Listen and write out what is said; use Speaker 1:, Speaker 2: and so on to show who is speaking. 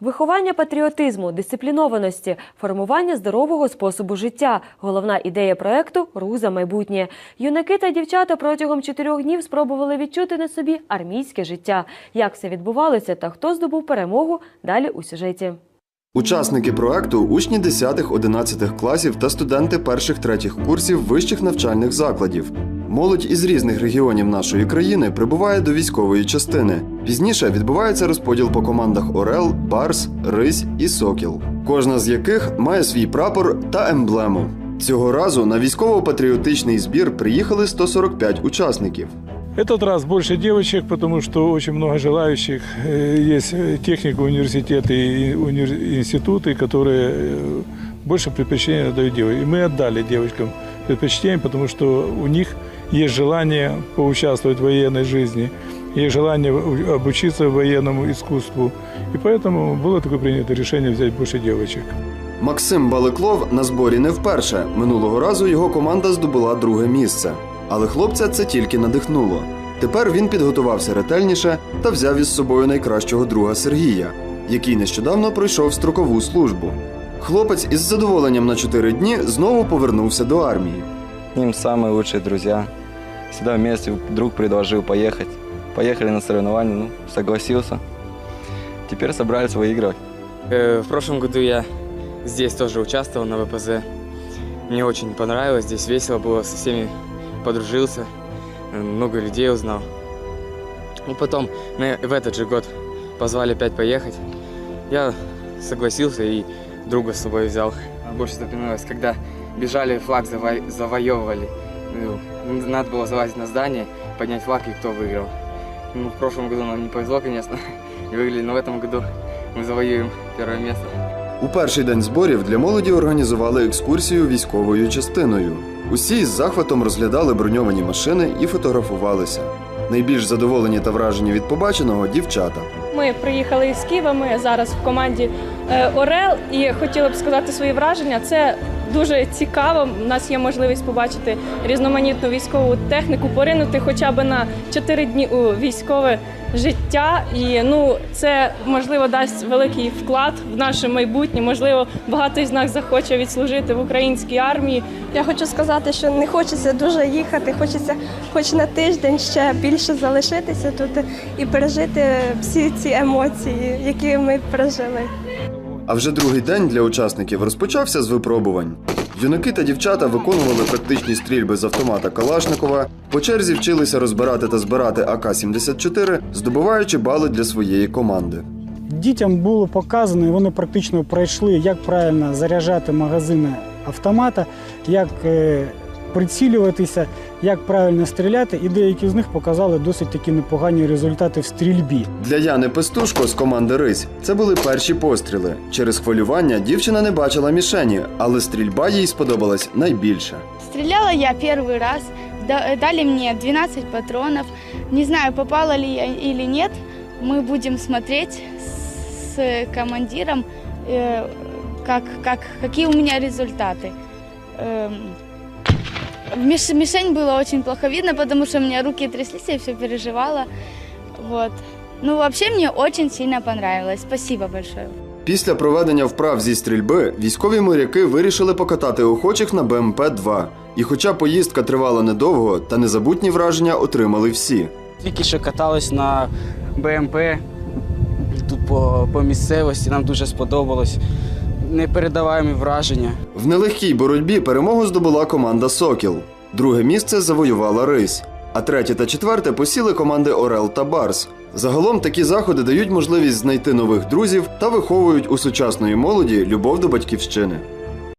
Speaker 1: Виховання патріотизму, дисциплінованості, формування здорового способу життя головна ідея проекту Рух за майбутнє. Юнаки та дівчата протягом чотирьох днів спробували відчути на собі армійське життя. Як все відбувалося та хто здобув перемогу? Далі у сюжеті.
Speaker 2: Учасники проекту учні 10-11 класів та студенти перших-третіх курсів вищих навчальних закладів. Молодь із різних регіонів нашої країни прибуває до військової частини. Пізніше відбувається розподіл по командах Орел, Барс, Рись і Сокіл, кожна з яких має свій прапор та емблему. Цього разу на військово-патріотичний збір приїхали 145 учасників.
Speaker 3: Этот раз больше девочек, потому что очень много желающих. Э, Есть э, техника, университеты и универ- институты, которые э, больше предпочтения дают девочкам. И мы отдали девочкам предпочтение, потому что у них есть желание поучаствовать в военной жизни, есть желание у- обучиться военному искусству. И поэтому было такое принято решение взять больше девочек.
Speaker 2: Максим Баликлов на зборі не вперше. Минулого разу його команда здобула друге місце. Але хлопця це тільки надихнуло. Тепер він підготувався ретельніше та взяв із собою найкращого друга Сергія, який нещодавно пройшов строкову службу. Хлопець із задоволенням на чотири дні знову повернувся до армії.
Speaker 4: С ним самые лучшие друзья. Всегда вместе друг предложил поехать. Поехали на соревнования, ну, согласился. Теперь собрались выигрывать.
Speaker 5: Э, В прошлом году я здесь тоже участвовал на ВПЗ. Мне очень понравилось, здесь весело было, со всеми подружился, э, много людей узнал. И потом на- в этот же год позвали опять поехать. Я согласился и друга с собой взял. А Больше запоминалось, когда бежали, флаг заво- завоевывали. Ну, Надо было залазить на здание, поднять флаг и кто выиграл. Ну, в прошлом году нам не повезло, конечно, не выиграли, но в этом году мы завоюем первое место.
Speaker 2: У перший день зборів для молоді організували екскурсію військовою частиною. Усі із захватом розглядали броньовані машини і фотографувалися. Найбільш задоволені та вражені від побаченого дівчата.
Speaker 6: Ми приїхали із Києва. Ми зараз в команді е, Орел і хотіла б сказати свої враження. Це дуже цікаво. У нас є можливість побачити різноманітну військову техніку, поринути хоча б на 4 дні у військове життя. І ну це можливо дасть великий вклад в наше майбутнє. Можливо, багато із нас захоче відслужити в українській армії.
Speaker 7: Я хочу сказати, що не хочеться дуже їхати, хочеться хоч на тиждень ще більше залишитися тут і пережити всі ці емоції, які ми пережили.
Speaker 2: А вже другий день для учасників розпочався з випробувань. Юнаки та дівчата виконували практичні стрільби з автомата Калашникова, по черзі вчилися розбирати та збирати АК-74, здобуваючи бали для своєї команди.
Speaker 8: Дітям було показано, і вони практично пройшли, як правильно заряджати магазини автомата, як е, прицілюватися, як правильно стріляти, і деякі з них показали досить такі непогані результати в стрільбі.
Speaker 2: Для Яни Пестушко з команди Рись це були перші постріли. Через хвилювання дівчина не бачила мішені, але стрільба їй сподобалась найбільше.
Speaker 9: Стреляла я первый раз. Да- Дали мне 12 патронов. Не знаю, попала ли я или нет. Мы будем смотреть с командиром, э, как, как, какие у меня результаты. Миш- Мишень было очень плохо видно, потому что у меня руки тряслись, я все переживала. Вот. Ну, вообще мне очень сильно понравилось. Спасибо большое.
Speaker 2: Після проведення вправ зі стрільби військові моряки вирішили покатати охочих на БМП-2. І хоча поїздка тривала недовго, та незабутні враження отримали всі.
Speaker 10: Тільки що катались на БМП тут по, по місцевості, нам дуже сподобалось. Непередаваємі враження.
Speaker 2: В нелегкій боротьбі перемогу здобула команда Сокіл. Друге місце завоювала Рись. А третє та четверте посіли команди Орел та Барс. Загалом такі заходи дають можливість знайти нових друзів та виховують у сучасної молоді любов до батьківщини.